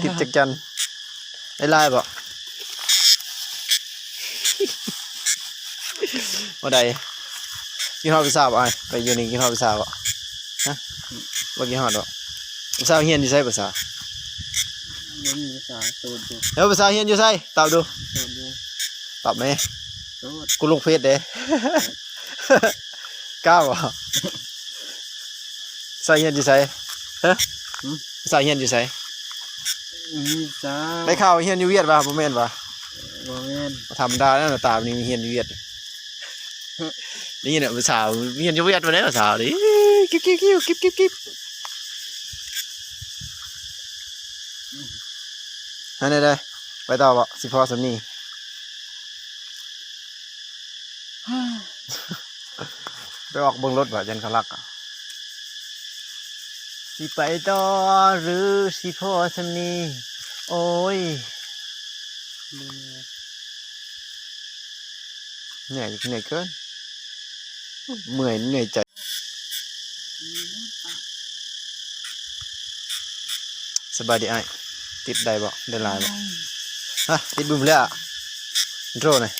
ทิพจักจันได้ไล่บ่ว่าใดกินฮอดพิซซ่าบ่ไอ้ายไปอยู่นี่กินฮอดพิซซ่าบ่ฮะบ่กินฮอดบ่พิซซ่าเฮียนอยู่ไสภาษามันมีภาษาตูดอยู่เดี๋ยวภาษาเฮียนอยู่ไสตอบดูตูดอยู่ตอบไหมตูดกูลงเฟซเด้กล้าบ่ภาษาเฮียนอยู่ไสฮะภาษาเฮียนอยู่ไส มีภาษาได้ข่าวเฮียนอยู่เวียดป่ะบ่แม่นป่ะบ่แม่นธรรมดาแล้วหน้าตามันนี่มีเฮียนอยู่เวียดนี่เนี่ยภาษาเฮียนอยู่เวียดมาได้ภาษาดิกิ๊บกิ๊บกิ๊บกิ๊บกิ๊บกิ๊บอันนี้ได้ไปต่อบ่สิพอสำนีไปออกเบิ่งรถบ่ยันเขาลักอะ สิไปต่อหรือสิพอสำนีโอ้ยเหนื่อยเหนื่อยเกินเมื่อยเหนื่อยใจสบายดีไอ้ายติดได้บ่ได้หลายบ่ฮะติดบุ้มเลยอะอินโทรหน่อย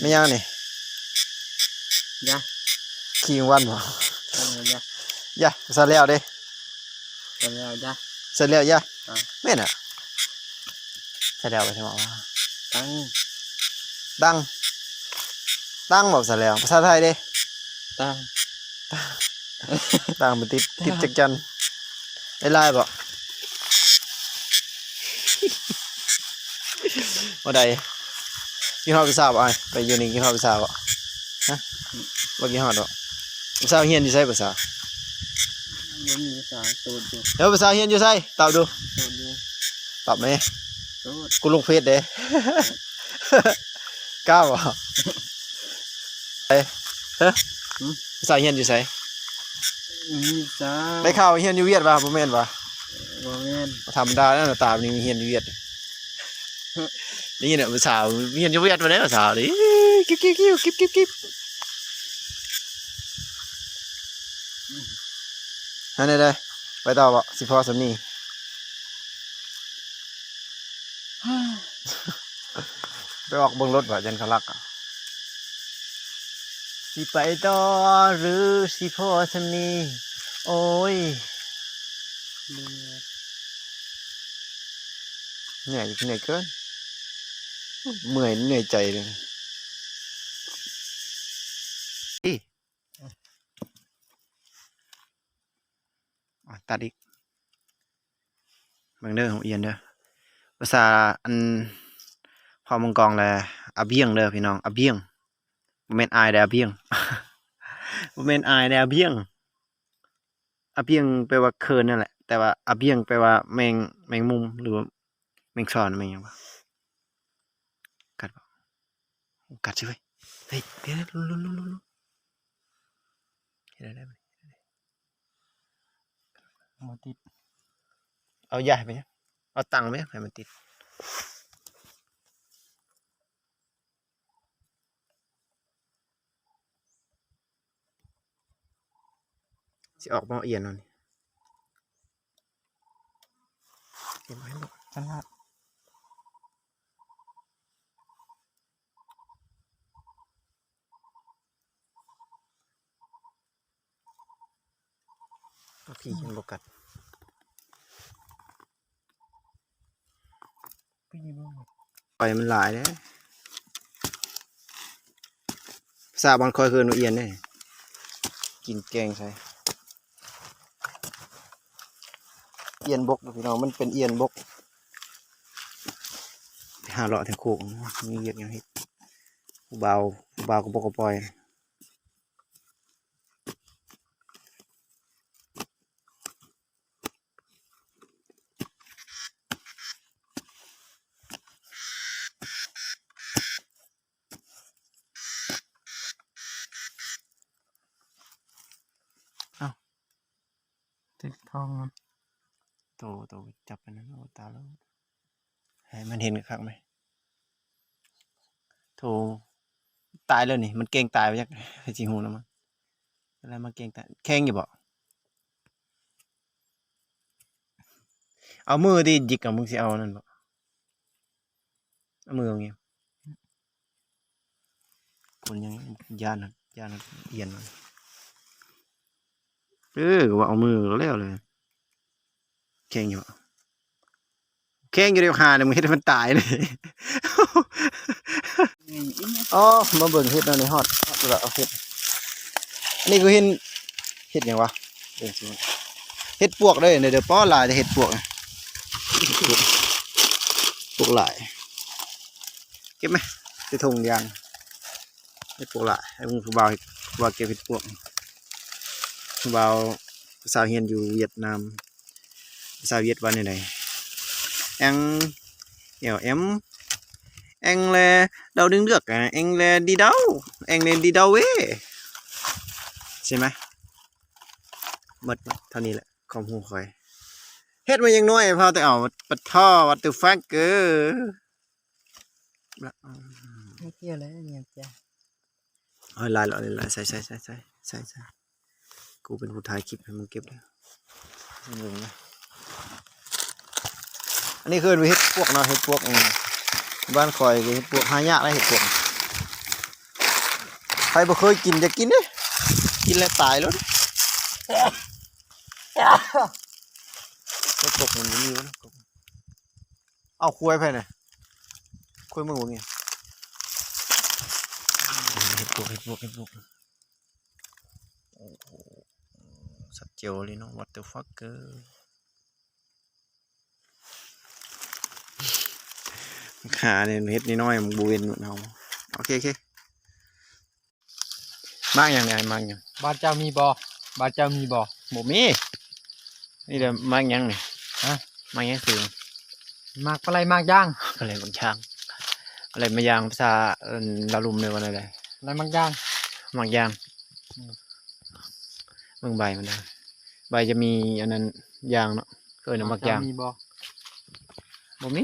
ไม่ยังนี่ยะขี่วันบ่เออยะย่าใส่แล้วเด้ ไปแล้วยะใส่แล้วย่าอ่าแม่นอะใส่แล้วไปใช่ไหมว่าตั้งดังดังบ่ใส่แล้วภาษาไทยเด้ตั้งดังมันติดติดจักจันได้หลายบ่ว่าใดกินฮอดพิซซ่าบ่ไอ้ายไปอยู่นี่กินฮอดพิซซ่าบ่ฮะบ่กินฮอดบ่พิซซ่าเฮียนอยู่ไสภาษา มันมีภาษาตูดอยู่เดี๋ยวภาษาเฮียนอยู่ไสตอบดูตูดอยู่ตอบไหมตูดกูลงเฟซเด้ กล้าบ่เอ้ยฮะภาษาเฮียนอยู่ไสมีภาษาได้ข่าวเฮียนอยู่เวียดป่ะบ่แม่นป่ะบ่แม่นธรรมดาแล้วหน้าตามันนี่มีเฮียนอยู่เวียด นี่เนี่ยภาษาเฮียนอยู่เวียดมาได้ภาษาดิกิ๊บกิ๊บกิ๊บกิ๊บกิ๊บ กิ๊บอันนี้ได้ไปต่อบ่สิพอสำนีไปออกเบิ่งรถบ่ยันเขาลักอะสิไปต่อหรือสิพอสำนีโอ้ยเหนื่อยเหนื่อยเกินเมื่อยเหนื่อยใจเลยอีอะ ตัดอีกเบางเด้อของเอียนเด้อภาษาอันพอมังกรแลอาเบียงเด้อพี่น้องอาเบียงบ่แม่นอายแต่อาเบียงบ่แม่นอายแต่อาเบียงอาเบียงแปลว่าเคินนั่นแหละ แต่ว่าอาเบียงแปลว่าแมงแมงมุมหรือว่าแมงสอนแมงหยังวะกัดเปล่กัดสิเว้ยเฮ้ยเดี๋ยวลุ้นลุ้นลุ้นลุ้นเห็นได้ไหม บ่ติด เอาใหญ่ไปเนี่ยเอาตังค์ไหมให้มันติด สิออกมาเอียนเอานี่เห็นไหมบอกขนาดเอาพี่ยังบกัด พี่บ่ ปล่อยมันหลายเลยภาษาบอลคอยคือหนูเอียนเนี่ยกินแกงใช่เอียนบกพี่น้องมันเป็นเอียนบกหาเลาะถึงโคกมีเยอะอย่างนี้เบาเบาก็บกก็ปล่อย ทองมันโตโตจับไปนั้นโอ้ตาแล้วให้มันเห็นคักไหมโถตายแล้วนี่ มันเก่งตายไปยักไปจีหูแล้วมั้งอะไรมาเก่งตายแข้งอยู่บ่เอามือที่หยิกกับมึงสิเอานั่นบ่เอามือเอาเงี้ยคนยังยานยานเอียนมัน เออว่าเอามือแล้วเลยแข่งอยู่แข่งอยู่เดียวหาเนี่ยมึงเฮ็ดให้มันตายเลยอ๋อมาเบิ่งเฮ็ดเอาในฮอดฮอดละเอาเฮ็ดอันนี้กูเห็นเฮ็ดยังวะเฮ็ดปวกเด้อเดี๋ยเดี๋ยวป้อหลายจะเฮ็ดปวกปวกหลายเก็บไหมใส่ถุงยางเฮ็ดปวกหลายให้มึงผู้บ่าวเฮ็ดผู้บ่าเก็บเฮ็ดปวก ผู้บ่าวภาษาวเฮียนอยู่เวียดนามภาษาเวียดว่าในใดแองเอี่ยวเอ็ม anh là đâu đứng được à anh là đi đâu anh nên đi đâu ấy ใช่ไหมหมดเท่านี้แหละความหูคอยเฮ็ดมายังน้อยพอแต่เอาปัดท่อวัดตัวฟักเกอร์ไม่เกี่ยวเลยเนี่ยจ้ะเอาลายละลายใส่ใส่ใส่ใส่ใส่ใส่ กูเป็นผู้ถ่ายคลิปให้มึงเก็บเลยมึงนะอันนี้คือเฮ็ดพวกเนาะเฮ็ดพวกอืมบ้านคอยก็เฮ็ดพวกหายากเลยเฮ็ดพวกใครบ่เคยกินจะกินเด้กินแล้วตายแล้วเด้แล้วกบมันบ่มีวะนะกบเอาคุยไปไหนคุยมึงว่าไงเฮ็ดพวกเฮ็ดพวกเฮ็ดพวกโอ้โห สัตว์เจียวเลยเนาะ what the fucker ขาเนี่ยเฮ็ดน้อยๆมันบเวนมันเอาโอเคโอเคมากอย่างไรมากอย่างบ้านเจ้ามีบ่บ้านเจ้ามีบ่หมูมีนี่เดี๋ยวมากอย่างนี่ฮะมากอย่างคือมากอะไรมากย่างอะไรบางช่างอะไรมายางภาษาเอ่อลาลุมในวันอะไรอะไรมากย่างมากอย่างอืม เมืองใบมันได้ใบจะมีอันนั้นยางเนาะเคยนะมากอย่างมีบ่บ่มี